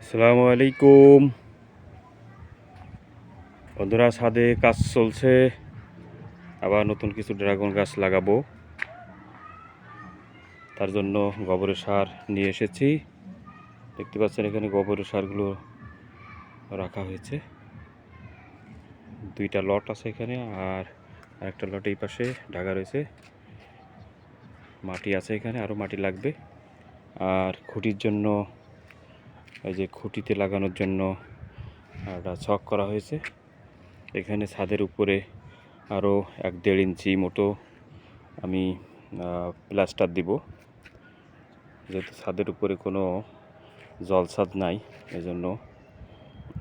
আসসালামু বন্ধুরা, ছাদে কাজ চলছে। আবার নতুন কিছু ড্রাগন গাছ লাগাবো। তার জন্য গোবরের সার নিয়ে এসেছি। দেখতে পাচ্ছেন, এখানে গোবরের সারগুলো রাখা হয়েছে। দুইটা লট আছে এখানে, আর একটা লট এই পাশে ঢাকা রয়েছে। মাটি আছে এখানে, আরও মাটি লাগবে। আর খুঁটির জন্য এই যে খুঁটিতে লাগানোর জন্য একটা ছক করা হয়েছে। এখানে ছাদের উপরে আরও এক দেড় ইঞ্চি মতো আমি প্লাস্টার দিব। যেহেতু ছাদের উপরে কোনো জলছাদ নাই, এজন্য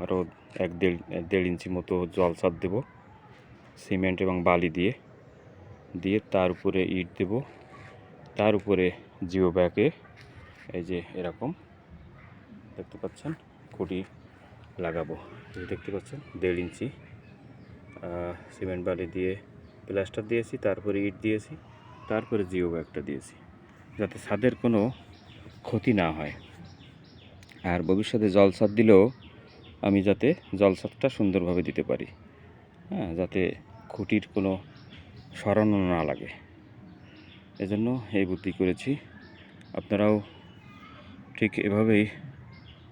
আরও এক দেড় দেড় ইঞ্চি মতো জলছাদ দেব, সিমেন্ট এবং বালি দিয়ে। দিয়ে তার উপরে ইট দেব। তার উপরে জিও ব্যাগে, এই যে এরকম। দেখতে পাচ্ছেন, খুঁটি লাগাবো। দেখতে পাচ্ছেন, দেড় ইঞ্চি। সিমেন্ট বালি দিয়ে প্লাস্টার দিয়েছি, তারপরে ইট দিয়েছি, তারপরে জিও ব্যাগটা দিয়েছি, যাতে ছাদের কোনো ক্ষতি না হয়। আর ভবিষ্যতে জলসাদ দিলেও আমি যাতে জলসাদটা সুন্দরভাবে দিতে পারি হ্যাঁ যাতে খুঁটির কোনো সরানো না লাগে। এজন্য এই বুদ্ধি করেছি। আপনারাও ঠিক এভাবেই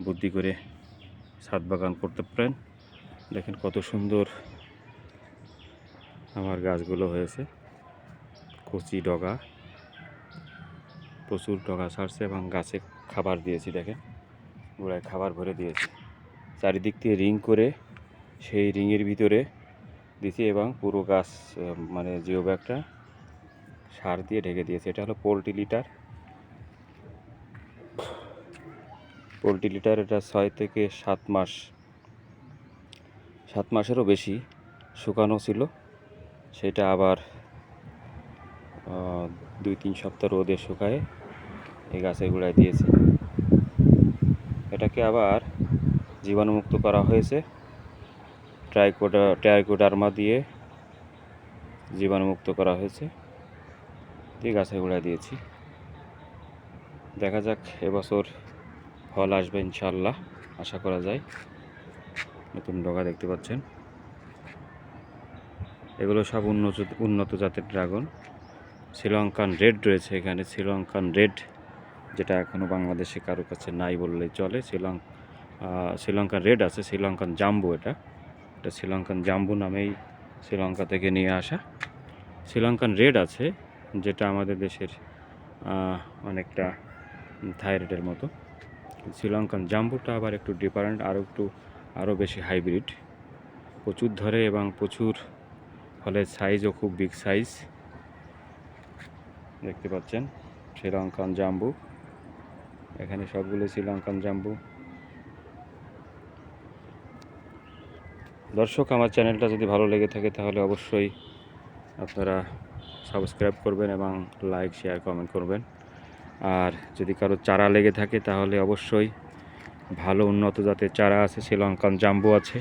বুদ্ধি করে ছাদ বাগান করতে পারেন। দেখেন কত সুন্দর আমার গাছগুলো হয়েছে। কচি ডগা, প্রচুর ডগা ছাড়ছে এবং গাছে খাবার দিয়েছি, দেখেন। গোড়ায় খাবার ভরে দিয়েছি। চারিদিক থেকে রিং করে সেই রিংয়ের ভিতরে দিয়েছি এবং পুরো গাছ মানে জিও ব্যাগটা সার দিয়ে ঢেকে দিয়েছে। এটা হলো পোলট্রি লিটার। পোলট্রি লিটার এটা ছয় থেকে সাত মাস। সাত মাসেরও বেশি শুকানো ছিল। সেটা আবার দুই তিন সপ্তাহ রোদে শুকায়, এই গাছের গোড়ায় দিয়েছি। এটাকে আবার জীবাণুমুক্ত করা হয়েছে। ট্রাইকোডা, ট্রাইকোডার্মা দিয়ে জীবাণুমুক্ত করা হয়েছে। দিয়ে গাছের গোড়ায় দিয়েছি। দেখা যাক এবছর ফল আসবে ইনশাল্লাহ আশা করা যায়। নতুন ডগা দেখতে পাচ্ছেন। এগুলো সব উন্নত উন্নত জাতের ড্রাগন। শ্রীলঙ্কান রেড রয়েছে এখানে, শ্রীলঙ্কান রেড, যেটা এখনও বাংলাদেশে কারও কাছে নাই বললেই চলে। শ্রীলঙ্ক শ্রীলঙ্কান রেড আছে, শ্রীলঙ্কান জাম্বু এটা। এটা শ্রীলঙ্কান জাম্বু নামেই শ্রীলঙ্কা থেকে নিয়ে আসা। শ্রীলঙ্কান রেড আছে, যেটা আমাদের দেশের অনেকটা থাইরয়েডের মতো। শ্রীলঙ্কান জাম্বুটা আবার একটু ডিফারেন্ট আরও একটু আরও বেশি হাইব্রিড প্রচুর ধরে এবং প্রচুর ফলের সাইজও খুব বিগ সাইজ দেখতে পাচ্ছেন, শ্রীলঙ্কান জাম্বু। এখানে সবগুলো শ্রীলঙ্কান জাম্বু। দর্শক, আমার চ্যানেলটা যদি ভালো লেগে থাকে তাহলে অবশ্যই আপনারা সাবস্ক্রাইব করবেন এবং লাইক শেয়ার কমেন্ট করবেন। আর যদি কারও চারা লেগে থাকে তাহলে অবশ্যই ভালো উন্নত জাতের চারা আছে শ্রীলঙ্কান জাম্বু আছে।